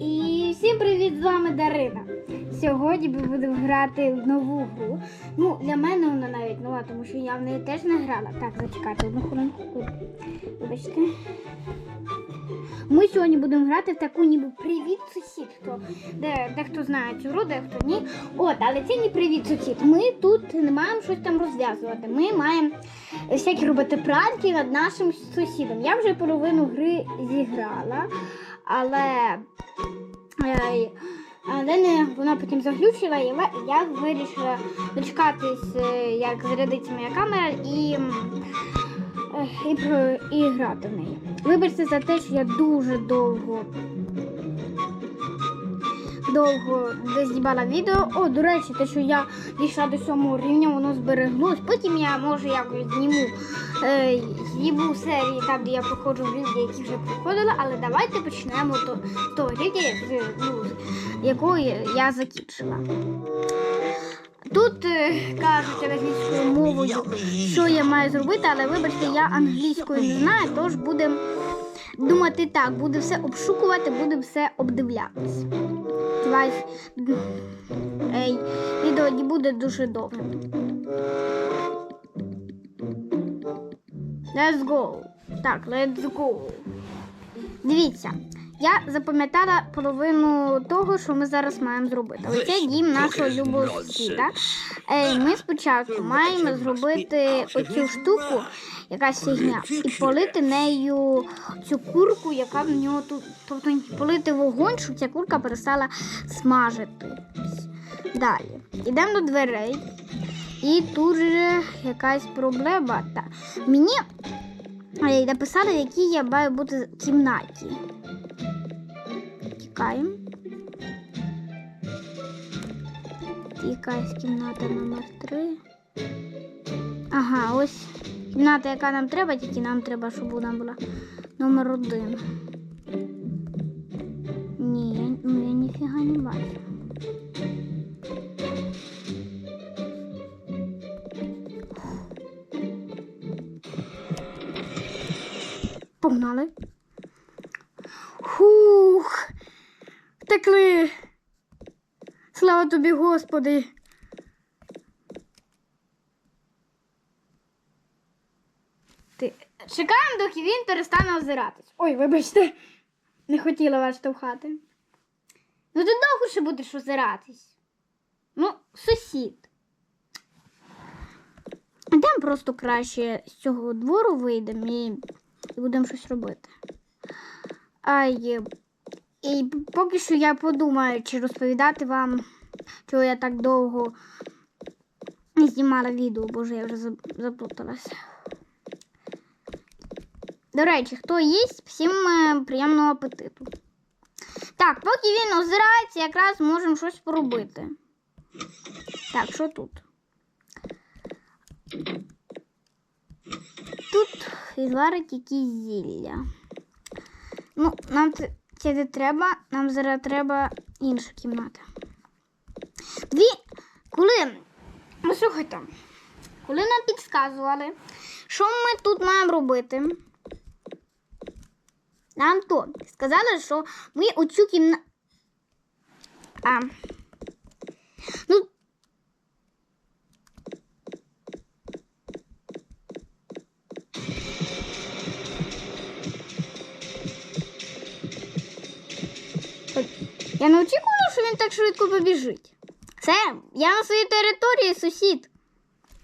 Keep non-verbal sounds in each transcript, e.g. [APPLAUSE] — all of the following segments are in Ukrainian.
І всім привіт, з вами Дарина. Сьогодні ми будемо грати в нову гру. Ну, для мене вона навіть нова, тому що я в неї теж не грала. Так, зачекайте одну хвилинку. Вибачте. Ми сьогодні будемо грати в таку ніби привіт сусід. Хто, де, дехто знає цю гру, дехто ні. От, але це не привіт сусід. Ми тут не маємо щось там розв'язувати. Ми маємо всякі робити пранки над нашим сусідом. Я вже половину гри зіграла, але. Але вона потім заглючила, і я- вирішила дочекатись, е, як зарядиться моя камера і, е, і, і грати в неї. Вибачте за те, що я дуже довго довго не знімала відео. О, до речі, те, що я дійшла до сьомого рівня, воно збереглось. Потім я може якось зніму е, зніму серії там, де я проходжу рівні, які вже проходила, але давайте почнемо то, того рівня, ну, якого я я закінчила. Тут е, кажуть англійською мовою, що я маю зробити, але вибачте, я англійською не знаю, тож будемо думати так, буде все обшукувати, буде все обдивлятись. Сподіваюсь, ей, відео не буде дуже довгим. Let's go. Так, let's go. Дивіться, я запам'ятала половину того, що ми зараз маємо зробити. Оце дім нашого любого сусіда. Ми спочатку маємо зробити оцю штуку, якась фігня, і полити нею цю курку, яка в нього тут. Тобто полити вогонь, щоб ця курка перестала смажитись. Далі. Йдемо до дверей. І тут же якась проблема. Та. Мені е, написали, в якій я маю бути в кімнаті. Тікаємо. Якась кімната номер 3. Ага, ось кімната, яка нам треба, тільки нам треба, щоб вона була номер один. Ні, я, ну я ніфіга не бачу. Погнали. Втекли. Слава тобі, Господи. Ти... Чекаємо, доки він перестане озиратись. Ой, вибачте, не хотіла вас штовхати. Ну ти довго ще будеш озиратись. Ну, сусід. Йдемо просто краще з цього двору вийдемо і, будемо щось робити. Ай, і поки що я подумаю, чи розповідати вам, чого я так довго не знімала відео, боже, я вже заплуталася. До речі, хто їсть, всім е, приємного апетиту. Так, поки він озирається, якраз можемо щось поробити. Так, що тут? Тут зварить якісь зілля. Ну, нам це це треба, нам зараз треба інша кімната. Дві. Коли. Ну, слухайте, коли нам підказували, що ми тут маємо робити. Нам то сказали, що ми оцю кімнату. А. Ну. Я не очікувала, що він так швидко побіжить. Це я на своїй території, сусід.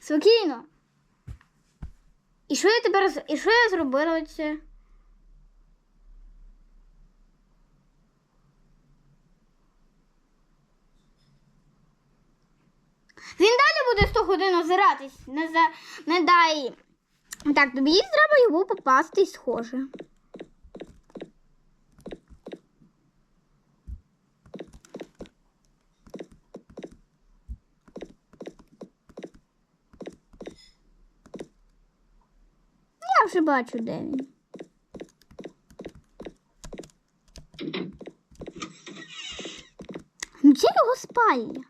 Спокійно. І що я тепер і що я зробила оце? Він далі буде 100 годин озиратись. Не, за... не дай. Так, тобі треба його попасти, схоже. Я вже бачу, де він. Ну, Це його спальня.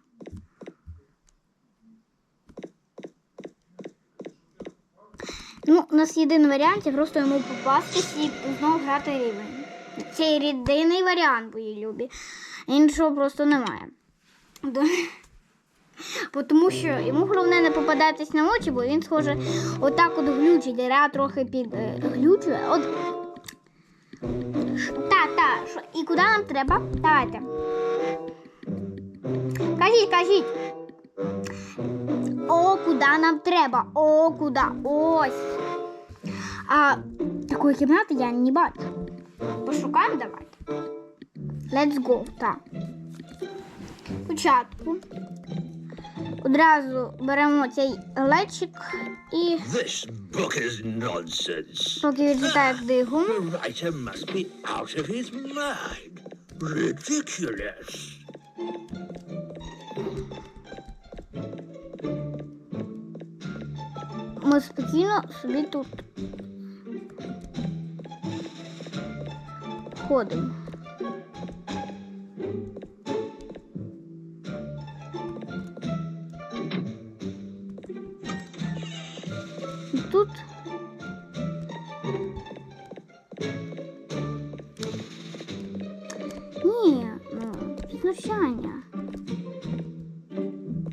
Ну, у нас єдиний варіант, це просто йому попастись і знову грати рівень. цей рідний варіант, мої любі. Іншого просто немає. Тому що йому головне не попадатись на очі, бо він схоже отак от глючить, я трохи під е. От. Та, та, що- і куди нам треба? Давайте. Кажіть, кажіть. О, куди нам треба? О, куди? Ось. А такої кімнати я не бачу. Пошукаємо давайте. Let's go. Так. Спочатку. Одразу беремо цей глечик і This book is nonsense. поки він читає книгу. The writer must be out of his mind. Ridiculous. Ми спокійно собі тут ходимо. Тут ні, ну, піднущання.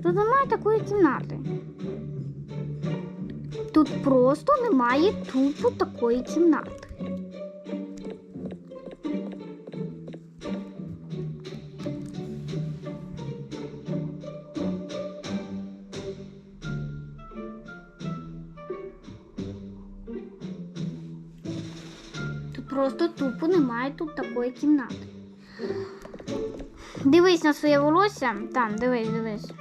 Тут немає такої кімнати. Тут просто немає тупо такої кімнати. Просто тупо немає тут такої кімнати. Дивись на своє волосся. Там, дивись, дивись.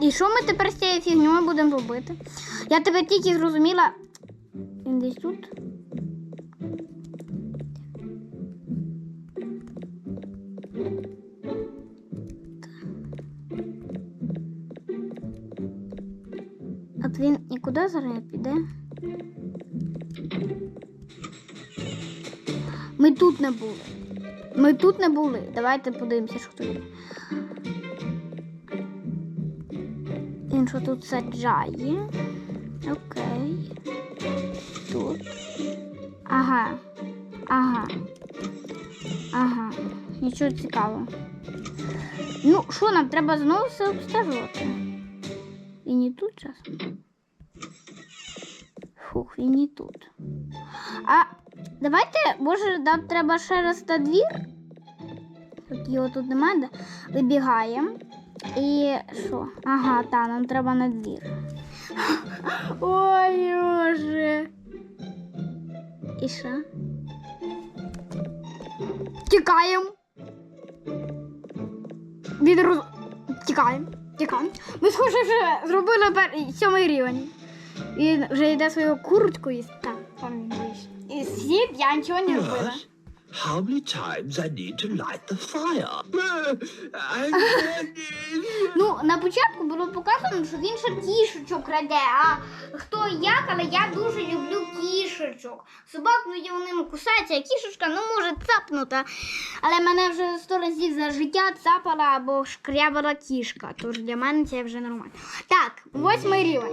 І що ми тепер з цією фігньою будемо робити? Я тебе тільки зрозуміла. Він десь тут. От він нікуди зараз піде. Ми тут не були. Ми тут не були. Давайте подивимося, що тут є. Він що тут саджає. Окей. Тут. Ага. Ага. Ага. Нічого цікавого. Ну, що нам треба знову все обстежувати? І тут часом. Фух, він і тут. А давайте, може, нам треба ще раз на двір? Тут його тут немає. Вибігаємо. І що? Ага, та, нам треба на двір. Ой, боже. І що? Тікаємо. Від роз... Тікаємо. Ми схоже вже зробили пер... сьомий рівень. Він вже йде свою куртку і так, там він вийшов. І сів, я нічого не робила. How many times I need to light the fire? [LAUGHS] Ну, на початку було показано, що він ще кішечок краде, а хто як, але я дуже люблю кішечок. Собак тоді вони кусаються, а кішечка ну може цапнути. Але мене вже сто разів за життя цапала або шкрябала кішка. Тож для мене це вже нормально. Так, восьмий рівень.